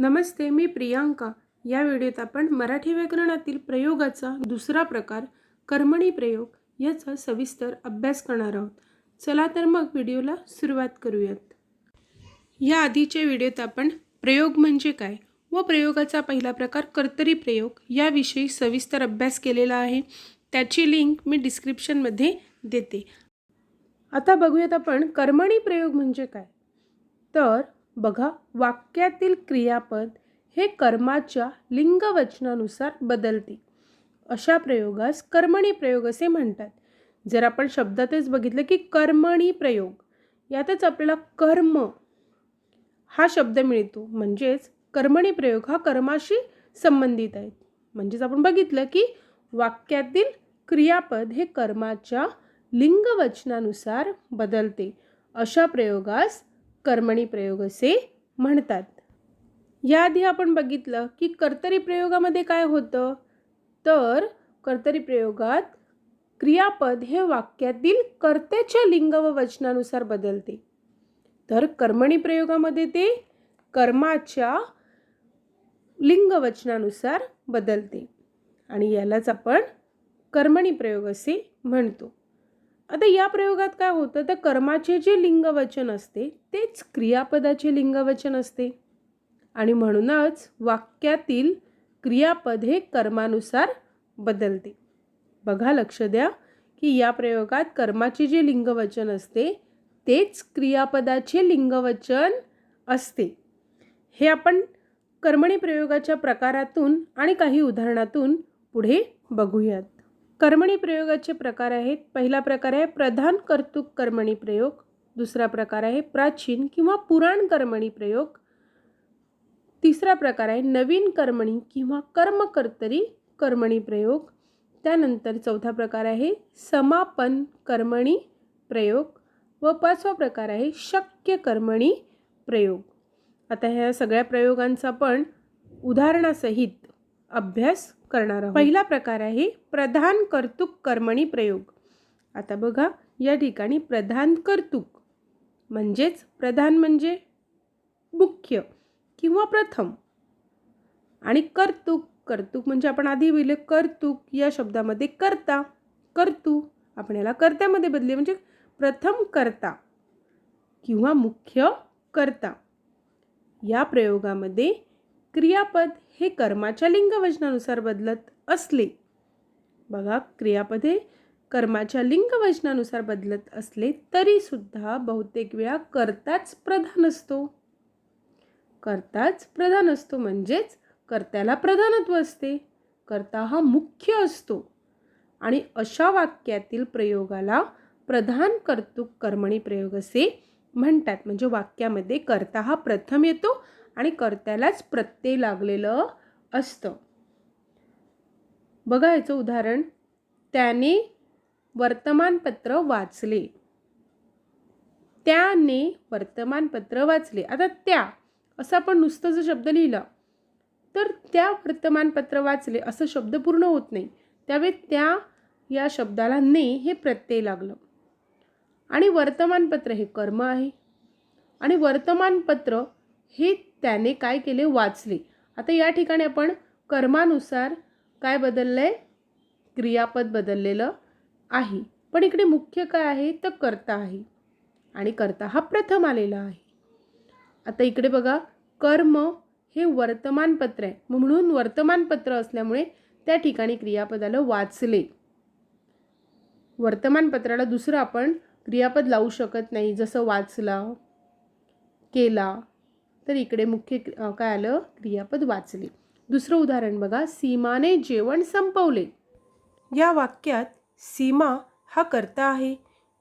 नमस्ते मी प्रियांका. या व्हिडिओत आपण मराठी व्याकरणातील प्रयोगाचा दुसरा प्रकार कर्मणी प्रयोग याचा सविस्तर अभ्यास करणार आहोत. चला तर मग व्हिडिओला सुरुवात करूयात. या आधीच्या व्हिडिओत आपण प्रयोग म्हणजे काय व प्रयोगाचा पहिला प्रकार कर्तरी प्रयोग याविषयी सविस्तर अभ्यास केलेला आहे. त्याची लिंक मी डिस्क्रिप्शनमध्ये देते. आता बघूयात आपण कर्मणी प्रयोग म्हणजे काय? तर बघा वाक्यातील क्रियापद हे कर्माच्या लिंगवचनानुसार बदलते. अशा प्रयोगास कर्मणी प्रयोग असे म्हणतात. जर आपण शब्दातच बघितलं की कर्मणी प्रयोग यातच आपल्याला कर्म हा शब्द मिळतो. म्हणजेच कर्मणी प्रयोग हा कर्माशी संबंधित आहे. म्हणजेच आपण बघितलं की वाक्यातील क्रियापद हे कर्माच्या लिंगवचनानुसार बदलते. अशा प्रयोगास कर्मणी प्रयोग असे म्हणतात. याआधी आपण बघितलं की कर्तरी प्रयोगामध्ये काय होतं? तर कर्तरी प्रयोगात क्रियापद हे वाक्यातील कर्त्याच्या लिंग व वचनानुसार बदलते. तर कर्मणी प्रयोगामध्ये ते कर्माच्या लिंग वचनानुसार बदलते. आणि यालाच आपण कर्मणी प्रयोग असे म्हणतो. आता या प्रयोगात काय होतं? तर कर्माचे जे लिंगवचन असते तेच क्रियापदाचे लिंगवचन असते. आणि म्हणूनच वाक्यातील क्रियापद हे कर्मानुसार बदलते. बघा लक्ष द्या की या प्रयोगात कर्माचे जे लिंगवचन असते तेच क्रियापदाचे लिंगवचन असते. हे आपण कर्मणी प्रयोगाच्या प्रकारातून आणि काही उदाहरणातून पुढे बघूयात. कर्मणी प्रयोगाचे प्रकार आहेत. पहिला प्रकार आहे प्रधान कर्तुक कर्मणी प्रयोग. दुसरा प्रकार आहे प्राचीन किंवा पुराण कर्मणी प्रयोग. तिसरा प्रकार आहे नवीन कर्मणी किंवा कर्मकर्तरी कर्मणी प्रयोग. त्यानंतर चौथा प्रकार आहे समापन कर्मणी प्रयोग. व पाचवा प्रकार आहे शक्य कर्मणी प्रयोग. आता ह्या सगळ्या प्रयोगांचा पण उदाहरणासहित अभ्यास करणार आहोत. पहिला प्रकार आहे प्रधान कर्तुक कर्मणी प्रयोग. आता बघा या ठिकाणी प्रधान कर्तुक म्हणजेच प्रधान म्हणजे मुख्य किंवा प्रथम. आणि कर्तुक कर्तुक म्हणजे आपण आधी बोलले कर्तुक या शब्दामध्ये कर्ता कर्तू. आपण याला कर्त्यामध्ये बदले म्हणजे प्रथम कर्ता किंवा मुख्य कर्ता. या प्रयोगामध्ये क्रियापद हे कर्माच्या लिंगवचनानुसार बदलत असले. बघा क्रियापद हे कर्माच्या लिंगवचनानुसार बदलत असले तरीसुद्धा बहुतेक वेळा कर्ताच प्रधान असतो. कर्ताच प्रधान असतो म्हणजेच कर्त्याला प्रधानत्व असते. कर्ता हा मुख्य असतो. आणि अशा वाक्यातील प्रयोगाला प्रधान कर्तुक कर्मणी प्रयोग असे म्हणतात. म्हणजे वाक्यामध्ये कर्ता हा प्रथम येतो आणि कर्त्यालाच प्रत्यय लागलेलं असतं. बघा याचं उदाहरण. त्याने वर्तमानपत्र वाचले. त्याने वर्तमानपत्र वाचले. आता त्या असं आपण नुसतं जर शब्द लिहिला तर त्या वर्तमानपत्र वाचले असं शब्द पूर्ण होत नाही. त्यावेळी त्या या शब्दाला ने हे प्रत्यय लागलं. आणि वर्तमानपत्र हे कर्म आहे. आणि वर्तमानपत्र हे त्याने काय केले? वाचले. आता या ठिकाणी आपण कर्मानुसार काय बदललं आहे क्रियापद बदललेलं आहे. पण इकडे मुख्य काय आहे? तर कर्ता आहे. आणि कर्ता हा प्रथम आलेला आहे. आता इकडे बघा कर्म हे वर्तमानपत्र आहे. म्हणून वर्तमानपत्र असल्यामुळे त्या ठिकाणी क्रियापदाला वाचले. वर्तमानपत्राला दुसरं आपण क्रियापद लावू शकत नाही. जसं वाचला केला तर इकडे मुख्य काय आलं? क्रियापद वाचले. दुसरं उदाहरण बघा. सीमाने जेवण संपवले. या वाक्यात सीमा हा कर्ता आहे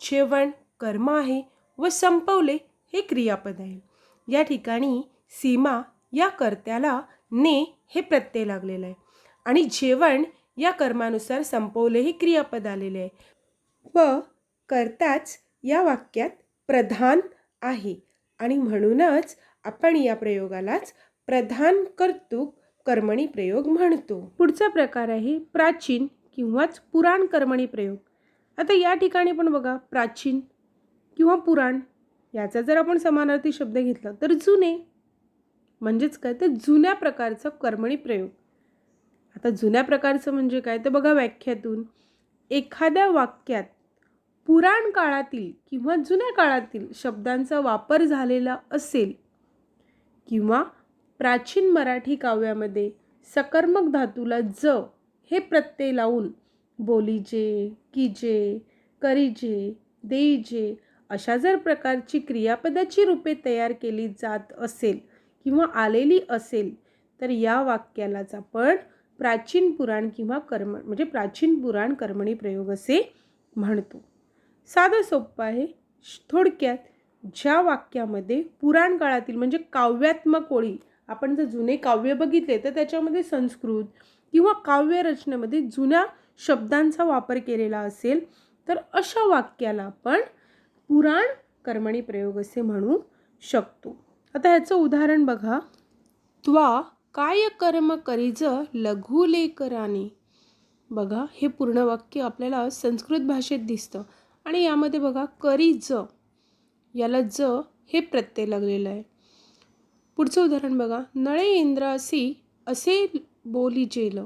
जेवण कर्म आहे व संपवले हे क्रियापद आहे. या ठिकाणी सीमा या कर्त्याला ने हे प्रत्यय लागलेलं आहे. आणि जेवण या कर्मानुसार संपवले हे क्रियापद आलेले आहे. व कर्ताच या वाक्यात प्रधान आहे. आणि म्हणूनच आपण या प्रयोगालाच प्रधान कर्तुक कर्मणी प्रयोग म्हणतो. पुढचा प्रकार आहे प्राचीन किंवाच पुराण कर्मणी प्रयोग. आता या ठिकाणी पण बघा प्राचीन किंवा पुराण याचा जर आपण समानार्थी शब्द घेतला तर जुने म्हणजेच काय तर जुन्या प्रकारचा कर्मणी प्रयोग. आता जुन्या प्रकारचं म्हणजे काय? तर बघा व्याख्यातून एखाद्या वाक्यात पुराण काळातील किंवा जुन्या काळातील शब्दांचा वापर झालेला असेल किंवा प्राचीन मराठी काव्यामध्ये सकर्मक धातूला ज हे प्रत्यय लावून बोलीजे कीजे करीजे देईजे अशा जर प्रकारची क्रियापदाची रूपे तयार केली जात असेल किंवा आलेली असेल तर या वाक्यालाच आपण प्राचीन पुराण किंवा कर्म म्हणजे प्राचीन पुराण कर्मणी प्रयोग असे म्हणतो. साधं सोपं आहे. थोडक्यात ज्या वाक्यामध्ये पुराण काळातील म्हणजे काव्यात्मक ओळी आपण जर जुने काव्य बघितले तर त्याच्यामध्ये संस्कृत किंवा काव्य रचनेमध्ये जुन्या शब्दांचा वापर केलेला असेल तर अशा वाक्याला आपण पुराण कर्मणी प्रयोग असे म्हणू शकतो. आता ह्याचं उदाहरण बघा. त्वा काय कर्म करीज लघुलेकराने बघा हे पूर्ण वाक्य आपल्याला संस्कृत भाषेत दिसतं. आणि यामध्ये बघा करीज. याला ज हे प्रत्यय लागलेलं आहे. पुढचं उदाहरण बघा. नळे इंद्रासी असे बोली जेल.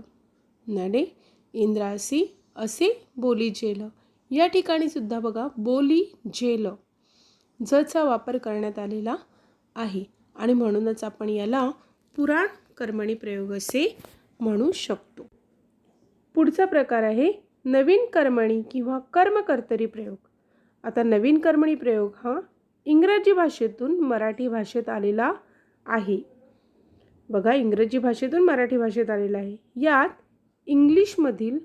नळे इंद्रासी असे बोली जेल. या ठिकाणी सुद्धा बघा बोली जेल. जचा वापर करण्यात आलेला आहे. आणि म्हणूनच आपण याला पुराण कर्मणी प्रयोग असे म्हणू शकतो. पुढचा प्रकार आहे नवीन कर्मणी किंवा कर्मकर्तरी प्रयोग. आता नवीन कर्मणी प्रयोग हा इंग्रजी भाषेतून मराठी भाषेत आलेला आहे. बघा इंग्रजी भाषेतून मराठी भाषेत आलेला आहे. यात इंग्लिशमधील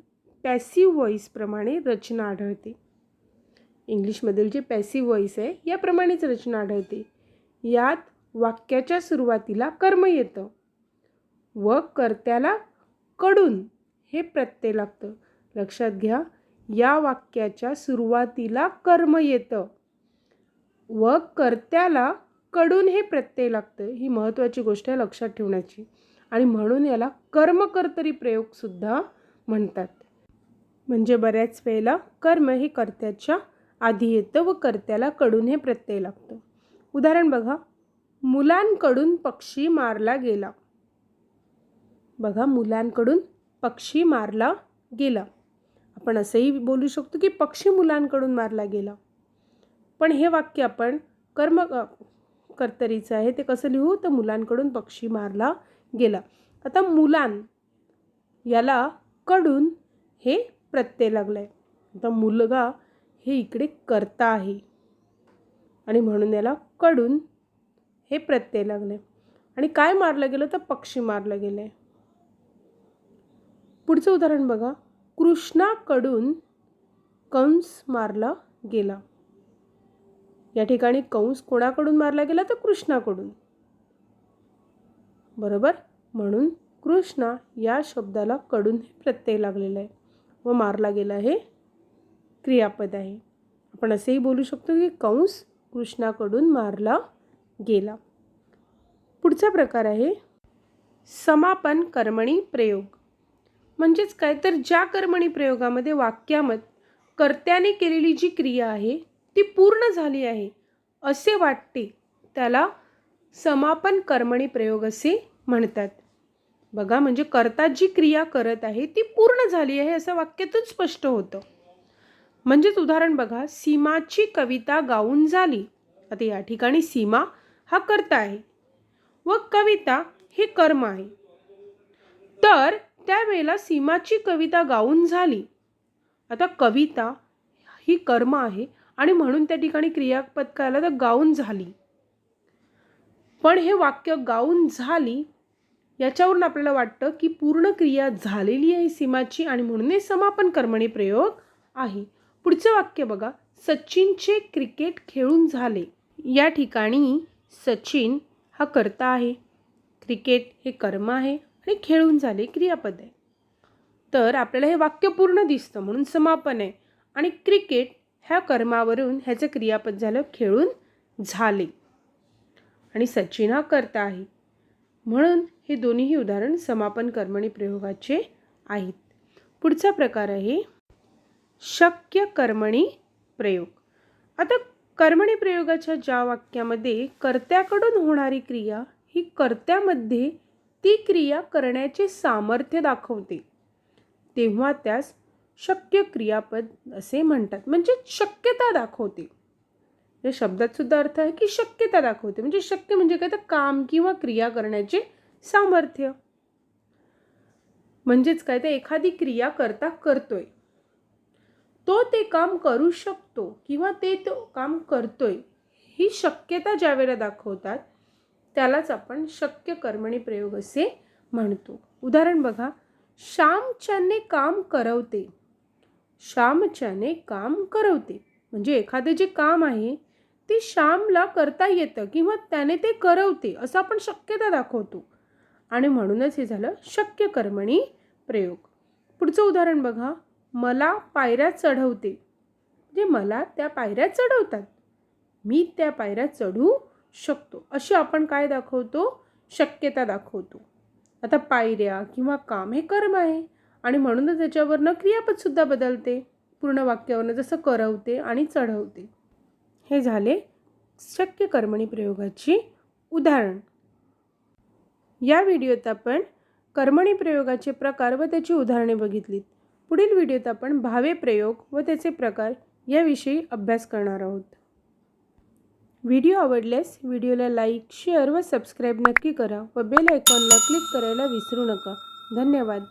पॅसिव्ह व्हॉईसप्रमाणे रचना आढळते. इंग्लिशमधील जे पॅसिव्ह व्हॉईस आहे याप्रमाणेच रचना आढळते. यात वाक्याच्या सुरुवातीला कर्म येतं व कर्त्याला कडून हे प्रत्यय लागतं. लक्षात घ्या या वाक्याच्या सुरुवातीला कर्म येतं. व कर्त्याला कडून हे प्रत्यय लागतं ही महत्त्वाची गोष्ट आहे लक्षात ठेवण्याची. आणि म्हणून याला कर्मकर्तरी प्रयोगसुद्धा म्हणतात. म्हणजे बऱ्याच वेळेला कर्म हे कर्त्याच्या आधी येतं व कर्त्याला कडून हे प्रत्यय लागतं. उदाहरण बघा. मुलांकडून पक्षी मारला गेला. बघा मुलांकडून पक्षी मारला गेला. आपण असंही बोलू शकतो की पक्षी मुलांकडून मारला गेला. पण हे वाक्य आपण कर्म कर्तरीचं आहे. ते कसं लिहू? तर मुलांकडून पक्षी मारला गेला. आता मुलां याला कडून हे प्रत्यय लागलं आहे आता मुलगा हे इकडे करता आहे. आणि म्हणून याला कडून हे प्रत्यय लागले आणि काय मारलं गेलं? तर पक्षी मारलं गेलं आहे पुढचं उदाहरण बघा. कृष्णाकडून कंस मारला गेला. या ठिकाणी कंस कोणाकडून मारला गेला तर कृष्णाकडून. बरोबर? म्हणून कृष्णा या शब्दाला कडून हे प्रत्यय लागलेला आहे. व मारला गेला हे क्रियापद आहे. आपण असेही बोलू शकतो की कंस कृष्णाकडून मारला गेला. पुढचा प्रकार आहे समापन कर्मणी प्रयोग. म्हणजेच काय? तर ज्या कर्मणी प्रयोगामध्ये वाक्यामत कर्त्याने केलेली जी क्रिया आहे ती पूर्ण झाली आहे. असे वाटते त्याला समापन कर्मणी प्रयोग असे म्हणतात. बघा म्हणजे कर्ता जी क्रिया करत आहे ती पूर्ण झाली आहे असं वाक्यातून स्पष्ट होतं. म्हणजेच उदाहरण बघा सीमाची कविता गाऊन झाली. आता या ठिकाणी सीमा हा कर्ता आहे व कविता हे कर्म आहे. तर त्यावेळेला सीमाची कविता गाऊन झाली. आता कविता ही कर्म आहे आणि म्हणून त्या ठिकाणी क्रियापद काय तर गाऊन झाली. पण हे वाक्य गाऊन झाली याच्यावरून आपल्याला वाटतं की पूर्ण क्रिया झालेली आहे सीमाची आणि म्हणून हे समापन कर्मणी प्रयोग आहे. पुढचं वाक्य बघा. सचिनचे क्रिकेट खेळून झाले. या ठिकाणी सचिन हा कर्ता आहे. क्रिकेट हे कर्म आहे आणि खेळून झाले क्रियापद. आहे तर आपल्याला हे वाक्य पूर्ण दिसतं म्हणून समापन आहे. आणि क्रिकेट ह्या कर्मावरून ह्याचं क्रियापद झालं खेळून झाले. आणि सचिना करता आहे. म्हणून हे दोन्हीही उदाहरण समापन कर्मणी प्रयोगाचे आहेत. पुढचा प्रकार आहे शक्य कर्मणी प्रयोग. आता कर्मणी प्रयोगाच्या ज्या वाक्यामध्ये कर्त्याकडून होणारी क्रिया ही कर्त्यामध्ये ती क्रिया करण्याचे सामर्थ्य दाखवते. तेव्हा त्यास शक्य क्रियापद असे म्हणतात. म्हणजे शक्यता दाखवते. या शब्दात सुद्धा अर्थ आहे की शक्यता दाखवते. म्हणजे शक्य म्हणजे काय? तर काम किंवा क्रिया करण्याचे सामर्थ्य. म्हणजेच काय? तर एखादी क्रिया करता करतोय. तो ते काम करू शकतो किंवा ते तो काम करतोय ही शक्यता ज्या वेळेला दाखवतात त्यालाच आपण शक्य कर्मणी प्रयोग असे म्हणतो. उदाहरण बघा. श्यामच्याने काम करवते. श्यामच्याने काम करवते. म्हणजे एखादे जे काम आहे ते श्यामला करता येतं किंवा त्याने ते करवते असं आपण शक्यता दाखवतो. आणि म्हणूनच हे झालं शक्य कर्मणी प्रयोग. पुढचं उदाहरण बघा. मला पायऱ्या चढवते. म्हणजे मला त्या पायऱ्या चढवतात. मी त्या पायऱ्या चढू शकतो. अशी आपण काय दाखवतो? शक्यता दाखवतो. आता पायऱ्या किंवा काम हे कर्म आहे. आणि म्हणूनच त्याच्यावरनं क्रियापदसुद्धा बदलते. पूर्ण वाक्यावरनं जसं करवते आणि चढवते. हे झाले शक्य कर्मणी प्रयोगाची उदाहरण. या व्हिडिओत आपण कर्मणी प्रयोगाचे प्रकार व त्याची उदाहरणे बघितलीत. पुढील व्हिडिओत आपण भावे प्रयोग व त्याचे प्रकार याविषयी अभ्यास करणार आहोत. व्हिडिओ आवडल्यास व्हिडिओला लाईक शेअर व सबस्क्राईब नक्की करा व बेल आयकॉनला क्लिक करायला विसरू नका. धन्यवाद.